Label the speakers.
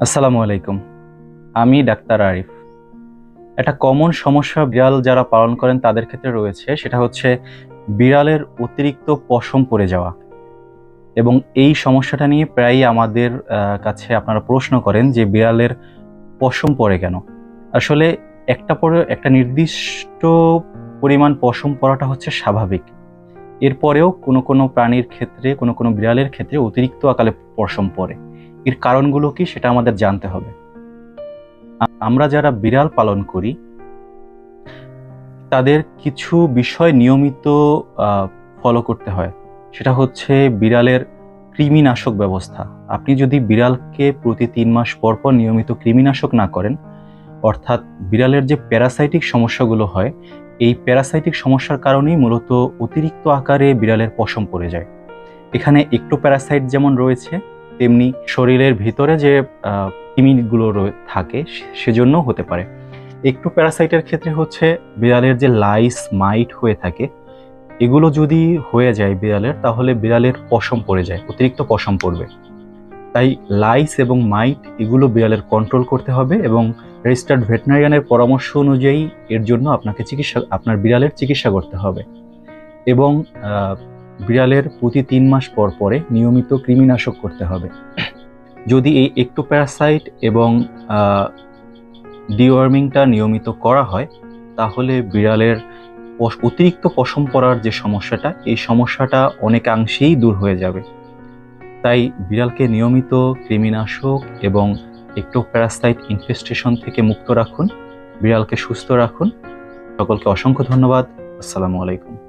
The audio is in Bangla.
Speaker 1: আসসালামু আলাইকুম। আমি ডাক্তার আরিফ। একটা কমন সমস্যা বিড়াল যারা পালন করেন তাদের ক্ষেত্রে রয়েছে, সেটা হচ্ছে বিড়ালের অতিরিক্ত পশম পড়ে যাওয়া। এবং এই সমস্যাটা নিয়ে প্রায়ই আমাদের কাছে আপনারা প্রশ্ন করেন যে বিড়ালের পশম পড়ে কেন? আসলে একটা পরে, একটা নির্দিষ্ট পরিমাণ পশম পড়াটা হচ্ছে স্বাভাবিক। এরপরেও কোনো কোনো প্রাণীর ক্ষেত্রে, কোনো কোনো বিড়ালের ক্ষেত্রে অতিরিক্ত আকালে পশম পড়ে। এর কারণগুলো কি সেটা আমাদের জানতে হবে। আমরা যারা বিড়াল পালন করি, তাদের কিছু বিষয় নিয়মিত ফলো করতে হয়। সেটা হচ্ছে বিড়ালের কৃমিনাশক ব্যবস্থা। আপনি যদি বিড়ালকে প্রতি তিন মাস পর পর নিয়মিত কৃমিনাশক না করেন, অর্থাৎ বিড়ালের যে প্যারাসাইটিক সমস্যাগুলো হয়, এই প্যারাসাইটিক সমস্যার কারণেই মূলত অতিরিক্ত আকারে বিড়ালের পশম পড়ে যায়। এখানে একটু প্যারাসাইট যেমন রয়েছে তেমনি শরীরের ভিতরে যে কৃমিগুলো থাকে সেজন্য হতে পারে। একটু প্যারাসাইটের ক্ষেত্রে হচ্ছে বিড়ালের যে লাইস মাইট হয়ে থাকে, এগুলো যদি হয়ে যায় বিড়ালের, তাহলে বিড়ালের পশম পড়ে যায়, অতিরিক্ত পশম পড়বে। তাই লাইস এবং মাইট এগুলো বিড়ালের কন্ট্রোল করতে হবে এবং রেজিস্টার্ড ভেটেনারিয়ানের পরামর্শ অনুযায়ী এর জন্য আপনাকে চিকিৎসা, আপনার বিড়ালের চিকিৎসা করতে হবে। এবং বিড়ালের প্রতি তিন মাস পর পরে নিয়মিত কৃমিনাশক করতে হবে। যদি এই একটোপ্যারাসাইট এবং ডিওয়ার্মিংটা নিয়মিত করা হয়, তাহলে বিড়ালের অতিরিক্ত পশম পড়ার যে সমস্যাটা, এই সমস্যাটা অনেকাংশেই দূর হয়ে যাবে। তাই বিড়ালকে নিয়মিত কৃমিনাশক এবং একটোপ্যারাসাইট ইনফেস্টেশন থেকে মুক্ত রাখুন, বিড়ালকে সুস্থ রাখুন। সকলকে অসংখ্য ধন্যবাদ। আসসালামু আলাইকুম।